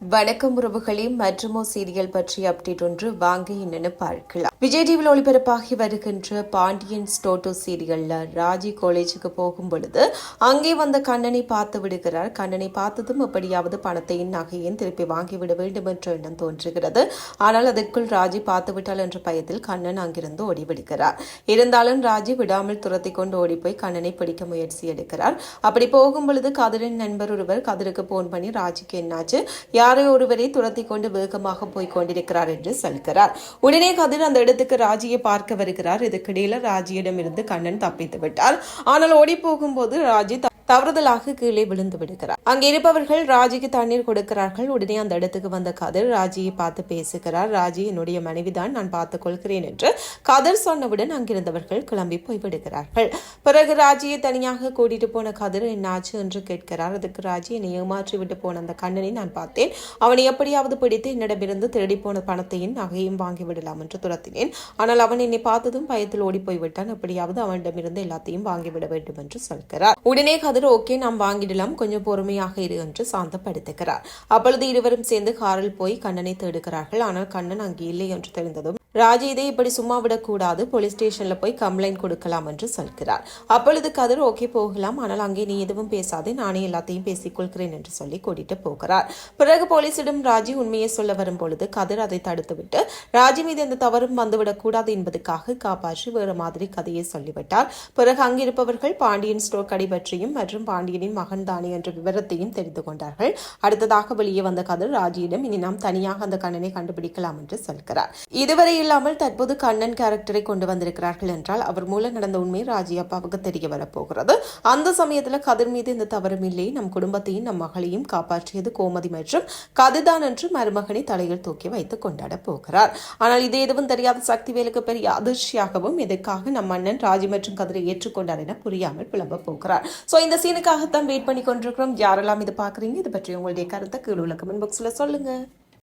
வணக்கம் உறவுகளே மற்றுமோ சீரியல் பற்றிய அப்டேட் ஒன்று வாங்க என்னன்னு பார்க்கலாம். விஜய் டிவியில் ஒளிபரப்பாகி வருகின்ற பாண்டியன் ஸ்டோட்டோ சீரியல்ல ராஜி காலேஜுக்கு போகும் பொழுது அங்கே வந்த கண்ணனை பார்த்து விடுகிறார். கண்ணனை பார்த்ததும் எப்படியாவது பணத்தையும் நகையும் திருப்பி வாங்கிவிட வேண்டும் என்ற எண்ணம் தோன்றுகிறது. ஆனால் அதற்குள் ராஜி பார்த்து விட்டால் என்ற பயத்தில் கண்ணன் அங்கிருந்து ஓடிவிடுகிறார் இருந்தாலும் ராஜி விடாமல் துரத்தி கொண்டு ஓடிப்போய் கண்ணனை பிடிக்க முயற்சி எடுக்கிறார். அப்படி போகும் பொழுது கதிரின் நண்பர் ஒருவர் கதிருக்கு போன் பண்ணி ராஜிக்கு என்னாச்சு? யார் ஒருவரை துரத்தி கொண்டு வேகமாக போய் கொண்டிருக்கிறார் என்று சொல்கிறார். உடனே கதிர் அந்த இடத்துக்கு ராஜியை பார்க்க வருகிறார். இதுக்கிடையில ராஜியிடமிருந்து கண்ணன் தப்பித்து விட்டார். ஆனால் ஓடி போகும்போது ராஜி தவறுதலாக கீழே விழுந்து விடுகிறார். அங்கே இருப்பவர்கள் ராஜிக்கு தண்ணீர் கொடுக்கிறார்கள். உடனே அந்த இடத்துக்கு வந்த கதிர் ராஜியை பார்த்து பேசுகிறார். ராஜி என்னுடைய மனைவிதான் நான் பார்த்துக் கொள்கிறேன் என்று கதிர் சொன்னவுடன் அங்கிருந்தவர்கள் கிளம்பி போய்விடுகிறார்கள் பிறகு ராஜியை தனியாக கூட்டிட்டு போன கதிர் என்னாச்சு? என்று கேட்கிறார். அதுக்கு ராஜி என்னை ஏமாற்றி விட்டு போன அந்த கண்ணனை நான் பார்த்தேன். அவனை எப்படியாவது பிடித்து என்னிடமிருந்து திருடி போன பணத்தையும் நகையும் வாங்கி விடலாம் என்று துரத்தினேன். ஆனால் அவன் என்னை பார்த்ததும் பயத்தில் ஓடி போய்விட்டான். எப்படியாவது அவனிடமிருந்து எல்லாத்தையும் வாங்கிவிட வேண்டும் என்று சொல்கிறார். உடனே கதிர் ஓகே நாம் வாங்கிடலாம். கொஞ்சம் பொறுமையாக இரு என்று சாந்தப்படுத்துகிறார். அப்பொழுது இருவரும் சேர்ந்து காரில் போய் கண்ணனை தேடுகிறார்கள். ஆனால் கண்ணன் அங்கே இல்லை என்று தெரிந்ததும் ராஜி இதை இப்படி சும்மா விடக்கூடாது. போலீஸ் ஸ்டேஷன்ல போய் கம்ப்ளைண்ட் கொடுக்கலாம் என்று சொல்கிறார். அப்பொழுது கதிர் ஓகே போகலாம். ஆனால் அங்கே நீ எதுவும் பேசாதே. நானே எல்லாத்தையும் பேசிக் கொள்கிறேன் என்று சொல்லி கூட்டிட்டு போகிறார். பிறகு போலீசிடம் ராஜி உண்மையை சொல்ல வரும் பொழுது கதிர் அதை தடுத்துவிட்டு ராஜி மீது எந்த தவறும் வந்துவிடக்கூடாது என்பதுக்காக என்பதற்காக காப்பாற்றி வேறு மாதிரி கதையை சொல்லிவிட்டார். பிறகு அங்கிருப்பவர்கள் பாண்டியன் ஸ்டோர் கடை பற்றியும் மற்றும் பாண்டியனின் மகன் தானே என்ற விவரத்தையும் தெரிந்து கொண்டார்கள். அடுத்ததாக வெளியே வந்த கதிர் ராஜியிடம் இனி நாம் தனியாக அந்த கண்ணனை கண்டுபிடிக்கலாம் என்று சொல்கிறார். இதுவரை இல்லாமல் தற்போது கண்ணன் கேரக்டரை கொண்டு வந்திருக்கிறார்கள் என்றால் அவர் மூலம் நடந்த உண்மை ராஜி அப்பாவுக்கு தெரிய வரப்போகிறது. அந்த சமயத்தில் கதிர் மீது இந்த தவறும் இல்லை. நம் குடும்பத்தையும் நம் மகளையும் காப்பாற்றியது கோமதி மற்றும் கதிதான் என்று மருமகனை தலையில் தூக்கி வைத்து கொண்டாட போகிறார். ஆனால் இது எதுவும் தெரியாத சக்திவேலுக்கு பெரிய அதிர்ச்சியாகவும் இதற்காக நம் அண்ணன் ராஜி மற்றும் கதிரை ஏற்றுக்கொண்டார் என புரியாமல் புலம்ப போகிறார். ஸோ இந்த சீனுக்காகத்தான் வெயிட் பண்ணி கொண்டிருக்கிறோம். யாரெல்லாம் இது பார்க்குறீங்க? இது பற்றி உங்களுடைய கருத்தை கீழ் உள்ள கமெண்ட் பாக்ஸில் சொல்லுங்கள்